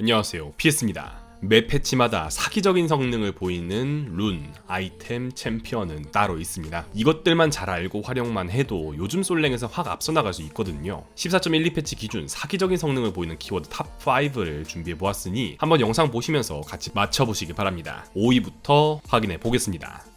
안녕하세요 피에스입니다 매 패치마다 사기적인 성능을 보이는 룬, 아이템, 챔피언은 따로 있습니다. 이것들만 잘 알고 활용만 해도 요즘 솔랭에서 확 앞서 나갈 수 있거든요. 14.12 패치 기준 사기적인 성능을 보이는 키워드 탑 5를 준비해 보았으니 한번 영상 보시면서 같이 맞춰보시기 바랍니다. 5위부터 확인해 보겠습니다.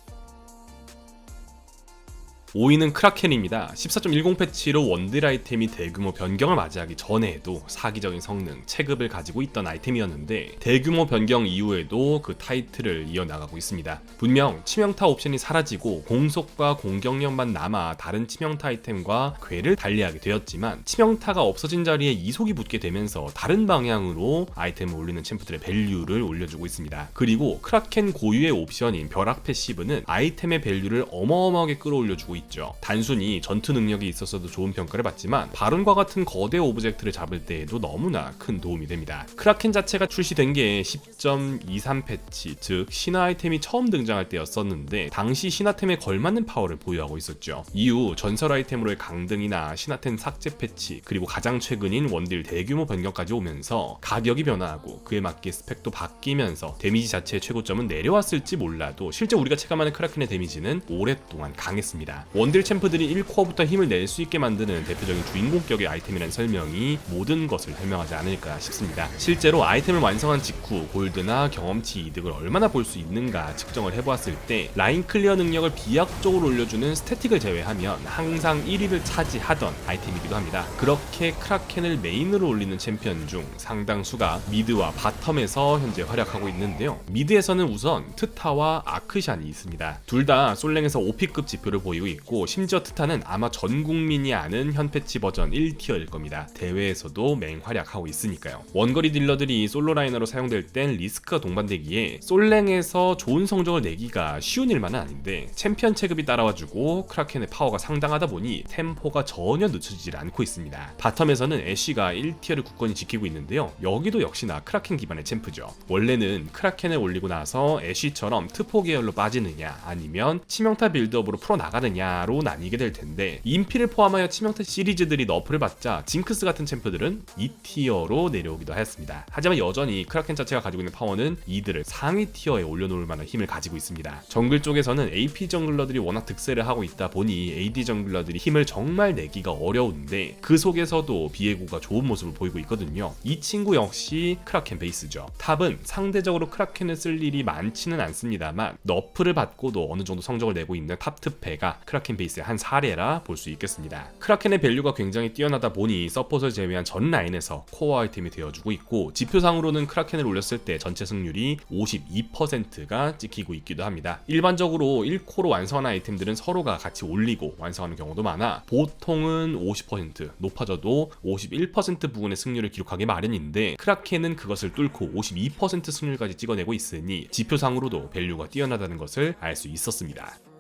5위는 크라켄입니다. 14.10 패치로 원딜 아이템이 대규모 변경을 맞이하기 전에도 사기적인 성능, 체급을 가지고 있던 아이템이었는데 대규모 변경 이후에도 그 타이틀을 이어나가고 있습니다. 분명 치명타 옵션이 사라지고 공속과 공격력만 남아 다른 치명타 아이템과 궤를 달리하게 되었지만 치명타가 없어진 자리에 이속이 붙게 되면서 다른 방향으로 아이템을 올리는 챔프들의 밸류를 올려주고 있습니다. 그리고 크라켄 고유의 옵션인 벼락 패시브는 아이템의 밸류를 어마어마하게 끌어올려주고 있 죠. 단순히 전투 능력이 있어서도 좋은 평가를 받지만 바론과 같은 거대 오브젝트를 잡을 때에도 너무나 큰 도움이 됩니다. 크라켄 자체가 출시된 게 10.23 패치, 즉 신화 아이템이 처음 등장할 때였었는데 당시 신화템에 걸맞는 파워를 보유하고 있었죠. 이후 전설 아이템으로의 강등이나 신화템 삭제 패치, 그리고 가장 최근인 원딜 대규모 변경까지 오면서 가격이 변화하고 그에 맞게 스펙도 바뀌면서 데미지 자체의 최고점은 내려왔을지 몰라도 실제 우리가 체감하는 크라켄의 데미지는 오랫동안 강했습니다. 원딜 챔프들이 1코어부터 힘을 낼 수 있게 만드는 대표적인 주인공격의 아이템이라는 설명이 모든 것을 설명하지 않을까 싶습니다. 실제로 아이템을 완성한 직후 골드나 경험치 이득을 얼마나 볼 수 있는가 측정을 해보았을 때 라인 클리어 능력을 비약적으로 올려주는 스태틱을 제외하면 항상 1위를 차지하던 아이템이기도 합니다. 그렇게 크라켄을 메인으로 올리는 챔피언 중 상당수가 미드와 바텀에서 현재 활약하고 있는데요. 미드에서는 우선 트타와 아크샨이 있습니다. 둘 다 솔랭에서 5P급 지표를 보이고 있고 심지어 트타는 아마 전 국민이 아는 현 패치 버전 1티어일 겁니다. 대회에서도 맹활약하고 있으니까요. 원거리 딜러들이 솔로 라이너로 사용될 땐 리스크가 동반되기에 솔랭에서 좋은 성적을 내기가 쉬운 일만은 아닌데 챔피언 체급이 따라와주고 크라켄의 파워가 상당하다 보니 템포가 전혀 늦춰지질 않고 있습니다. 바텀에서는 애쉬가 1티어를 굳건히 지키고 있는데요. 여기도 역시나 크라켄 기반의 챔프죠. 원래는 크라켄을 올리고 나서 애쉬처럼 트포 계열로 빠지느냐 아니면 치명타 빌드업으로 풀어 나가느냐 로 나뉘게 될 텐데 인피를 포함하여 치명타 시리즈들이 너프를 받자 징크스 같은 챔프들은 2티어로 내려오기도 하였습니다. 하지만 여전히 크라켄 자체가 가지고 있는 파워는 이들을 상위 티어에 올려놓을 만한 힘을 가지고 있습니다. 정글 쪽에서는 AP 정글러들이 워낙 득세를 하고 있다 보니 AD 정글러들이 힘을 정말 내기가 어려운데 그 속에서도 비에고가 좋은 모습을 보이고 있거든요. 이 친구 역시 크라켄 베이스죠. 탑은 상대적으로 크라켄을 쓸 일이 많지는 않습니다만 너프를 받고도 어느 정도 성적을 내고 있는 탑 특패가 크라켄 베이스의 한 사례라 볼 수 있겠습니다. 크라켄의 밸류가 굉장히 뛰어나다 보니 서폿을 제외한 전 라인에서 코어 아이템이 되어주고 있고 지표상으로는 크라켄을 올렸을 때 전체 승률이 52%가 찍히고 있기도 합니다. 일반적으로 1코로 완성하는 아이템들은 서로가 같이 올리고 완성하는 경우도 많아 보통은 50% 높아져도 51% 부분의 승률을 기록하기 마련인데 크라켄은 그것을 뚫고 52% 승률까지 찍어내고 있으니 지표상으로도 밸류가 뛰어나다는 것을 알 수 있었습니다.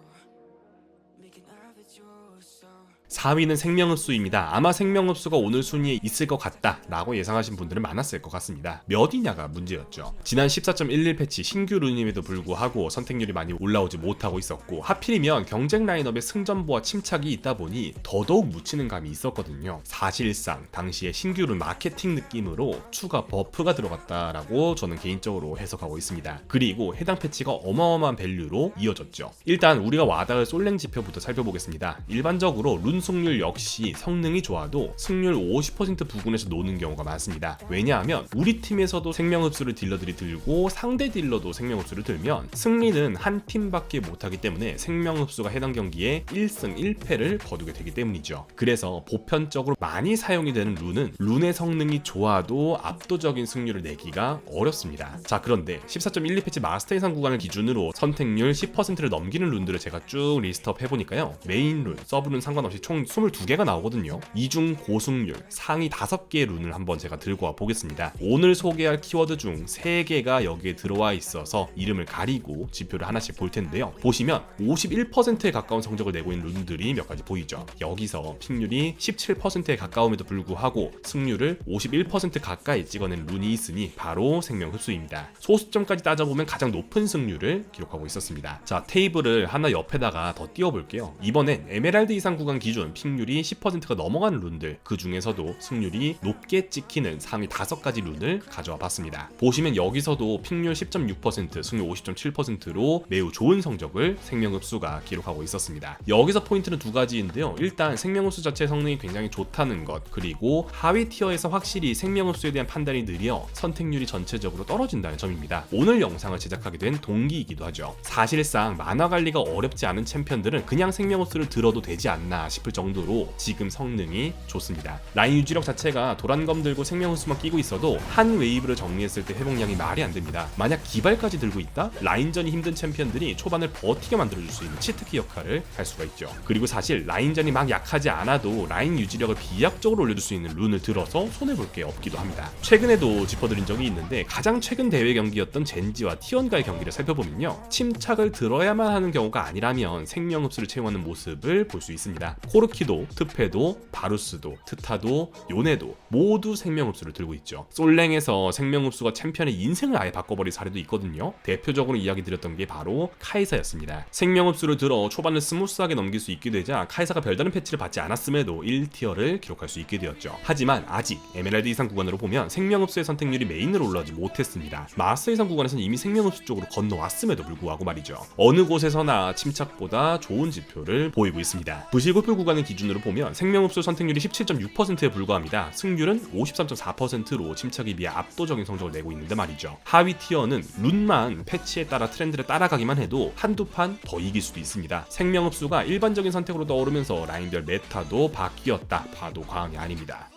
4위는 생명흡수입니다. 아마 생명흡수가 오늘 순위에 있을 것 같다라고 예상하신 분들은 많았을 것 같습니다. 몇이냐가 문제였죠. 지난 14.11 패치 신규 룬임에도 불구하고 선택률이 많이 올라오지 못하고 있었고 하필이면 경쟁 라인업에 승전보와 침착이 있다 보니 더더욱 묻히는 감이 있었거든요. 사실상 당시에 신규 룬 마케팅 느낌으로 추가 버프가 들어갔다라고 저는 개인적으로 해석하고 있습니다. 그리고 해당 패치가 어마어마한 밸류로 이어졌죠. 일단 우리가 와닿을 솔랭 지표부터 살펴보겠습니다. 일반적으로 룬 승률 역시 성능이 좋아도 승률 50% 부근에서 노는 경우가 많습니다. 왜냐하면 우리 팀에서도 생명 흡수를 딜러들이 들고 상대 딜러도 생명 흡수를 들면 승리는 한 팀밖에 못하기 때문에 생명 흡수가 해당 경기에 1승 1패를 거두게 되기 때문이죠. 그래서 보편적으로 많이 사용이 되는 룬은 룬의 성능이 좋아도 압도적인 승률을 내기가 어렵습니다. 자 그런데 14.12 패치 마스터 이상 구간을 기준으로 선택률 10%를 넘기는 룬들을 제가 쭉 리스트업 해보니까요. 메인 룬, 서브 룬 상관없이 총 22개가 나오거든요. 이중 고승률 상위 5개의 룬을 한번 제가 들고 와 보겠습니다. 오늘 소개할 키워드 중 3개가 여기에 들어와 있어서 이름을 가리고 지표를 하나씩 볼 텐데요. 보시면 51%에 가까운 성적을 내고 있는 룬들이 몇 가지 보이죠. 여기서 픽률이 17%에 가까움에도 불구하고 승률을 51% 가까이 찍어낸 룬이 있으니 바로 생명 흡수입니다. 소수점까지 따져보면 가장 높은 승률을 기록하고 있었습니다. 자 테이블을 하나 옆에다가 더 띄워볼게요. 이번엔 에메랄드 이상 구간 기준 기준 픽률이 10%가 넘어가는 룬들 그 중에서도 승률이 높게 찍히는 상위 5가지 룬을 가져와 봤습니다. 보시면 여기서도 픽률 10.6% 승률 50.7%로 매우 좋은 성적을 생명흡수가 기록하고 있었습니다. 여기서 포인트는 두 가지인데요. 일단 생명흡수 자체 성능이 굉장히 좋다는 것 그리고 하위 티어에서 확실히 생명흡수에 대한 판단이 느려 선택률이 전체적으로 떨어진다는 점입니다. 오늘 영상을 제작하게 된 동기이기도 하죠. 사실상 만화 관리가 어렵지 않은 챔피언들은 그냥 생명흡수를 들어도 되지 않나 싶을 정도로 지금 성능이 좋습니다. 라인 유지력 자체가 도란검 들고 생명흡수만 끼고 있어도 한 웨이브를 정리했을 때 회복량이 말이 안 됩니다. 만약 기발까지 들고 있다? 라인전이 힘든 챔피언들이 초반을 버티게 만들어줄 수 있는 치트키 역할을 할 수가 있죠. 그리고 사실 라인전이 막 약하지 않아도 라인 유지력을 비약적으로 올려줄 수 있는 룬을 들어서 손해볼 게 없기도 합니다. 최근에도 짚어드린 적이 있는데 가장 최근 대회 경기였던 젠지와 티원과의 경기를 살펴보면요. 침착을 들어야만 하는 경우가 아니라면 생명 흡수를 채용하는 모습을 볼 수 있습니다. 코르키도, 트페도, 바루스도, 트타도, 요네도 모두 생명 흡수를 들고 있죠. 솔랭에서 생명 흡수가 챔피언의 인생을 아예 바꿔버린 사례도 있거든요. 대표적으로 이야기 드렸던 게 바로 카이사였습니다. 생명 흡수를 들어 초반을 스무스하게 넘길 수 있게 되자 카이사가 별다른 패치를 받지 않았음에도 1티어를 기록할 수 있게 되었죠. 하지만 아직 에메랄드 이상 구간으로 보면 생명 흡수의 선택률이 메인으로 올라오지 못했습니다. 마스터 이상 구간에서는 이미 생명 흡수 쪽으로 건너왔음에도 불구하고 말이죠. 어느 곳에서나 침착보다 좋은 지표를 보이고 있습니다. 부실고표 구간을 기준으로 보면 생명 흡수 선택률이 17.6%에 불과합니다. 승률은 53.4%로 침착에 비해 압도적인 성적을 내고 있는데 말이죠. 하위 티어는 룬만 패치에 따라 트렌드를 따라가기만 해도 한두 판 더 이길 수도 있습니다. 생명 흡수가 일반적인 선택으로 떠오르면서 라인별 메타도 바뀌었다 봐도 과언이 아닙니다.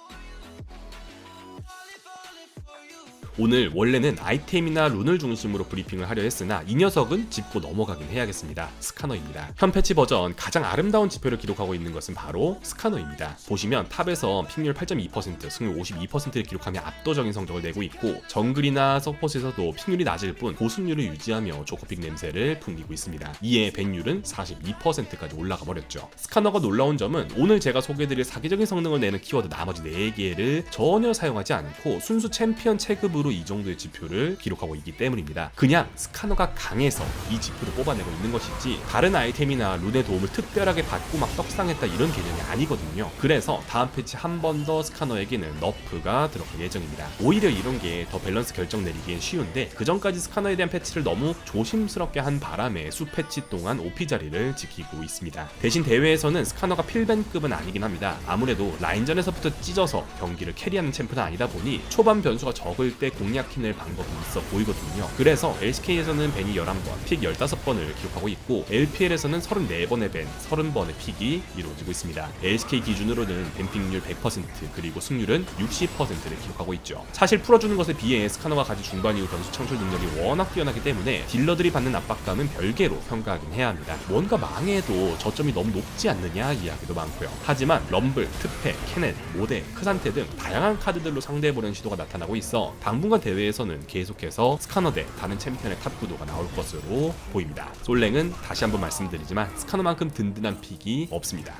오늘 원래는 아이템이나 룬을 중심으로 브리핑을 하려 했으나 이 녀석은 짚고 넘어가긴 해야겠습니다. 스카너입니다. 현 패치 버전 가장 아름다운 지표를 기록하고 있는 것은 바로 스카너입니다. 보시면 탑에서 픽률 8.2%, 승률 52%를 기록하며 압도적인 성적을 내고 있고 정글이나 서폿에서도 픽률이 낮을 뿐 고승률을 유지하며 조커픽 냄새를 풍기고 있습니다. 이에 벤율은 42%까지 올라가 버렸죠. 스카너가 놀라운 점은 오늘 제가 소개해드릴 사기적인 성능을 내는 키워드 나머지 4개를 전혀 사용하지 않고 순수 챔피언 체급으로 이 정도의 지표를 기록하고 있기 때문입니다. 그냥 스카너가 강해서 이 지표를 뽑아내고 있는 것이지 다른 아이템이나 룬의 도움을 특별하게 받고 막 떡상했다 이런 개념이 아니거든요. 그래서 다음 패치 한 번 더 스카너에게는 너프가 들어갈 예정입니다. 오히려 이런 게 더 밸런스 결정 내리기엔 쉬운데 그 전까지 스카너에 대한 패치를 너무 조심스럽게 한 바람에 수 패치 동안 OP 자리를 지키고 있습니다. 대신 대회에서는 스카너가 필벤급은 아니긴 합니다. 아무래도 라인전에서부터 찢어서 경기를 캐리하는 챔프는 아니다 보니 초반 변수가 적을 때 공략해낼 방법이 있어 보이거든요. 그래서 LCK에서는 벤이 11번, 픽 15번을 기록하고 있고 LPL에서는 34번의 벤, 30번의 픽이 이루어지고 있습니다. LCK 기준으로는 뱀픽률 100% 그리고 승률은 60%를 기록하고 있죠. 사실 풀어주는 것에 비해 스카너가 가진 중반 이후 변수 창출 능력이 워낙 뛰어나기 때문에 딜러들이 받는 압박감은 별개로 평가하긴 해야 합니다. 뭔가 망해도 저점이 너무 높지 않느냐 이야기도 많고요. 하지만 럼블, 트페, 케넷, 모데, 크산테 등 다양한 카드들로 상대해보려는 시도가 나타나고 있어 당분 간 대회에서는 계속해서 스카너 대 다른 챔피언의 탑 구도가 나올 것으로 보입니다. 솔랭은 다시 한번 말씀드리지만 스카너만큼 든든한 픽이 없습니다.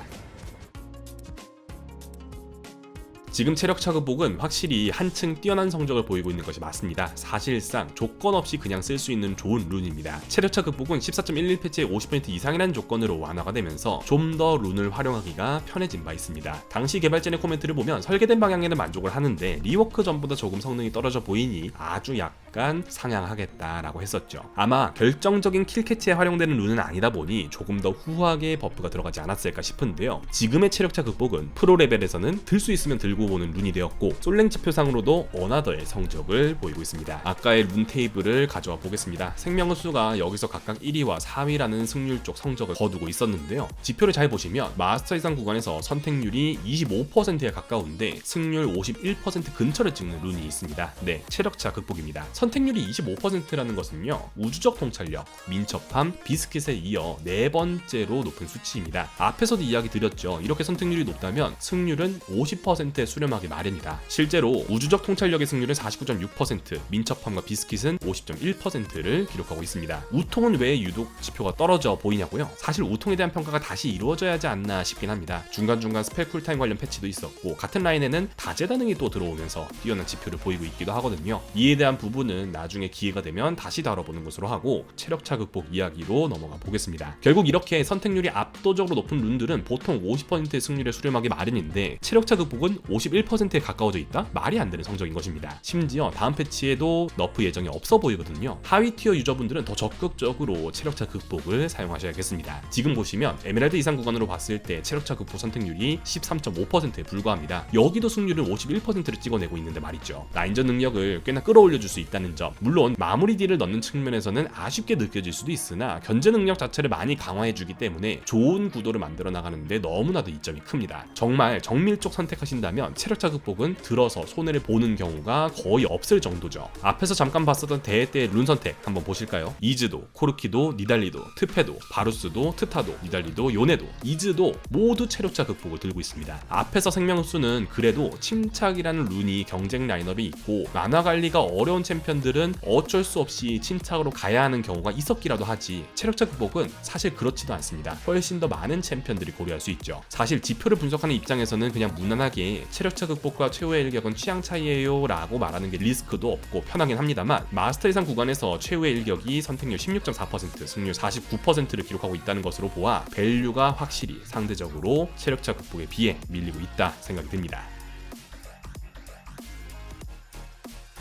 지금 체력차 극복은 확실히 한층 뛰어난 성적을 보이고 있는 것이 맞습니다. 사실상 조건 없이 그냥 쓸 수 있는 좋은 룬입니다. 체력차 극복은 14.11 패치의 50% 이상이라는 조건으로 완화가 되면서 좀 더 룬을 활용하기가 편해진 바 있습니다. 당시 개발진의 코멘트를 보면 설계된 방향에는 만족을 하는데 리워크 전보다 조금 성능이 떨어져 보이니 아주 약간 상향하겠다라고 했었죠. 아마 결정적인 킬캐치에 활용되는 룬은 아니다 보니 조금 더 후하게 버프가 들어가지 않았을까 싶은데요. 지금의 체력차 극복은 프로 레벨에서는 들 수 있으면 들고 보는 룬이 되었고 솔랭 지표상으로도 어나더의 성적을 보이고 있습니다. 아까의 룬 테이블을 가져와 보겠습니다. 생명의 수가 여기서 각각 1위와 4위라는 승률 쪽 성적을 거두고 있었는데요. 지표를 잘 보시면 마스터 이상 구간에서 선택률이 25%에 가까운데 승률 51% 근처를 찍는 룬이 있습니다. 네, 체력차 극복입니다. 선택률이 25%라는 것은요. 우주적 통찰력, 민첩함, 비스킷에 이어 네 번째로 높은 수치입니다. 앞에서도 이야기 드렸죠. 이렇게 선택률이 높다면 승률은 50%의 수 렴하기 마련이다. 실제로 우주적 통찰력의 승률은 49.6%, 민첩함과 비스킷은 50.1%를 기록하고 있습니다. 우통은 왜 유독 지표가 떨어져 보이냐고요? 사실 우통에 대한 평가가 다시 이루어져야 하지 않나 싶긴 합니다. 중간중간 스펠 쿨타임 관련 패치도 있었고 같은 라인에는 다재다능이 또 들어오면서 뛰어난 지표를 보이고 있기도 하거든요. 이에 대한 부분은 나중에 기회가 되면 다시 다뤄보는 것으로 하고 체력차 극복 이야기로 넘어가 보겠습니다. 결국 이렇게 선택률이 압도적으로 높은 룬들은 보통 50%의 승률에 수렴하기 마련인데 체력차 극복은 51%에 가까워져 있다? 말이 안 되는 성적인 것입니다. 심지어 다음 패치에도 너프 예정이 없어 보이거든요. 하위 티어 유저분들은 더 적극적으로 체력차 극복을 사용하셔야겠습니다. 지금 보시면 에메랄드 이상 구간으로 봤을 때 체력차 극복 선택률이 13.5%에 불과합니다. 여기도 승률은 51%를 찍어내고 있는데 말이죠. 라인전 능력을 꽤나 끌어올려 줄 수 있다는 점. 물론 마무리 딜을 넣는 측면에서는 아쉽게 느껴질 수도 있으나 견제 능력 자체를 많이 강화해 주기 때문에 좋은 구도를 만들어 나가는데 너무나도 이점이 큽니다. 정말 정밀 쪽 선택하신다면 체력차 극복은 들어서 손해를 보는 경우가 거의 없을 정도죠. 앞에서 잠깐 봤었던 대회 때룬 선택 한번 보실까요? 이즈도, 코르키도, 니달리도, 트페도, 바루스도, 트타도, 니달리도, 요네도, 이즈도 모두 체력차 극복을 들고 있습니다. 앞에서 생명수는 그래도 침착이라는 룬이 경쟁 라인업이 있고 만화 관리가 어려운 챔피언들은 어쩔 수 없이 침착으로 가야 하는 경우가 있었기라도 하지 체력차 극복은 사실 그렇지도 않습니다. 훨씬 더 많은 챔피언들이 고려할 수 있죠. 사실 지표를 분석하는 입장에서는 그냥 무난하게 체력차 극복과 최후의 일격은 취향 차이예요 라고 말하는 게 리스크도 없고 편하긴 합니다만 마스터 이상 구간에서 최후의 일격이 선택률 16.4% 승률 49%를 기록하고 있다는 것으로 보아 밸류가 확실히 상대적으로 체력차 극복에 비해 밀리고 있다 생각이 듭니다.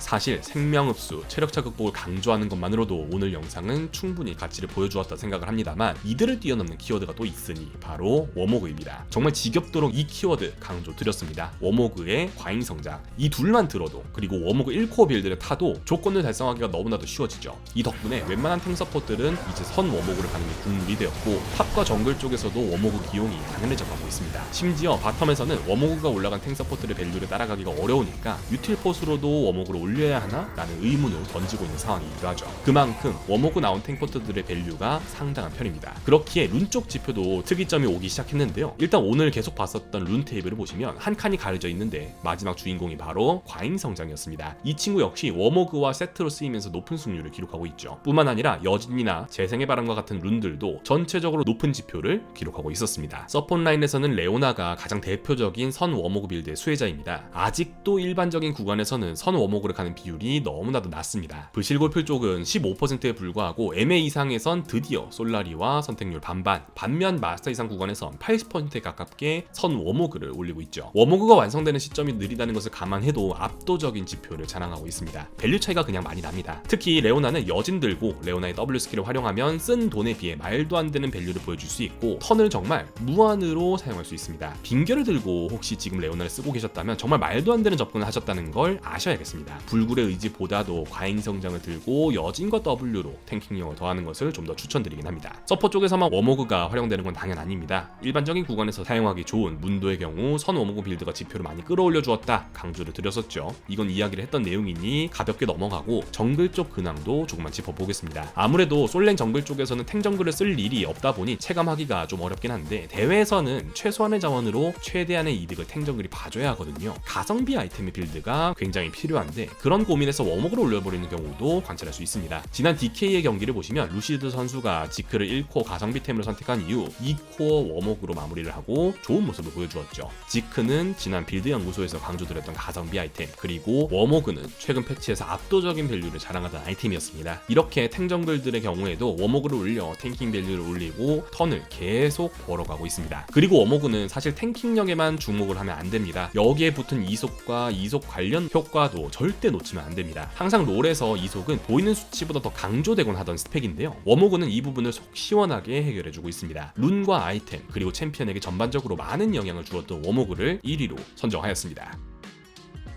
사실 생명흡수, 체력차 극복을 강조하는 것만으로도 오늘 영상은 충분히 가치를 보여주었다 생각을 합니다만 이들을 뛰어넘는 키워드가 또 있으니 바로 워모그입니다. 정말 지겹도록 이 키워드 강조 드렸습니다. 워모그의 과잉 성장 이 둘만 들어도 그리고 워모그 1코어 빌드를 타도 조건을 달성하기가 너무나도 쉬워지죠. 이 덕분에 웬만한 탱 서포트들은 이제 선 워모그를 가는 게 국룰이 되었고 탑과 정글 쪽에서도 워모그 기용이 당연해져 가고 있습니다. 심지어 바텀에서는 워모그가 올라간 탱 서포트의 밸류를 따라가기가 어려우니까 유틸 포스로도 워모그를 올려 올려야 하나? 라는 의문을 던지고 있는 상황이기도 하죠. 그만큼 워모그 나온 탱포트들의 밸류가 상당한 편입니다. 그렇기에 룬 쪽 지표도 특이점이 오기 시작했는데요. 일단 오늘 계속 봤었던 룬 테이블을 보시면 한 칸이 가려져 있는데 마지막 주인공이 바로 과잉 성장이었습니다. 이 친구 역시 워모그와 세트로 쓰이면서 높은 승률을 기록하고 있죠. 뿐만 아니라 여진이나 재생의 바람과 같은 룬들도 전체적으로 높은 지표를 기록하고 있었습니다. 서폰 라인에서는 레오나가 가장 대표적인 선 워모그 빌드의 수혜자입니다. 아직도 일반적인 구간에서는 선 워모그를 가는 비율이 너무나도 낮습니다. 불실골필 쪽은 15%에 불과하고 MA 이상에선 드디어 솔라리와 선택률 반반, 반면 마스터 이상 구간에선 80%에 가깝게 선 워모그를 올리고 있죠. 워모그가 완성되는 시점이 느리다는 것을 감안해도 압도적인 지표를 자랑하고 있습니다. 밸류 차이가 그냥 많이 납니다. 특히 레오나는 여진 들고 레오나의 W 스킬을 활용하면 쓴 돈에 비해 말도 안 되는 밸류를 보여줄 수 있고 턴을 정말 무한으로 사용할 수 있습니다. 빙결을 들고 혹시 지금 레오나를 쓰고 계셨다면 정말 말도 안 되는 접근을 하셨다는 걸 아셔야겠습니다. 불굴의 의지보다도 과잉 성장을 들고 여진과 W로 탱킹력을 더하는 것을 좀 더 추천드리긴 합니다. 서포 쪽에서만 워모그가 활용되는 건 당연 아닙니다. 일반적인 구간에서 사용하기 좋은 문도의 경우 선 워모그 빌드가 지표를 많이 끌어올려 주었다 강조를 드렸었죠. 이건 이야기를 했던 내용이니 가볍게 넘어가고 정글 쪽 근황도 조금만 짚어보겠습니다. 아무래도 솔랭 정글 쪽에서는 탱 정글을 쓸 일이 없다 보니 체감하기가 좀 어렵긴 한데 대회에서는 최소한의 자원으로 최대한의 이득을 탱 정글이 봐줘야 하거든요. 가성비 아이템의 빌드가 굉장히 필요한데 그런 고민에서 워목을 올려버리는 경우도 관찰할 수 있습니다. 지난 DK의 경기를 보시면 루시드 선수가 지크를 1코어 가성비템으로 선택한 이후 2코어 워목으로 마무리를 하고 좋은 모습을 보여주었죠. 지크는 지난 빌드 연구소에서 강조드렸던 가성비 아이템 그리고 워모그는 최근 패치에서 압도적인 밸류를 자랑하던 아이템이었습니다. 이렇게 탱정글들의 경우에도 워모그를 올려 탱킹 밸류를 올리고 턴을 계속 벌어가고 있습니다. 그리고 워모그는 사실 탱킹력에만 주목을 하면 안 됩니다. 여기에 붙은 이속과 이속 관련 효과도 절대 놓치면 안 됩니다. 항상 롤에서 이속은 보이는 수치보다 더 강조되곤 하던 스펙인데요. 워모그는 이 부분을 속 시원하게 해결해주고 있습니다. 룬과 아이템 그리고 챔피언에게 전반적으로 많은 영향을 주었던 워모그를 1위로 선정하였습니다.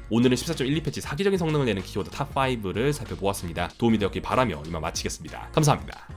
오늘은 14.12 패치 사기적인 성능을 내는 키워드 탑5를 살펴보았습니다. 도움이 되었길 바라며 이만 마치겠습니다. 감사합니다.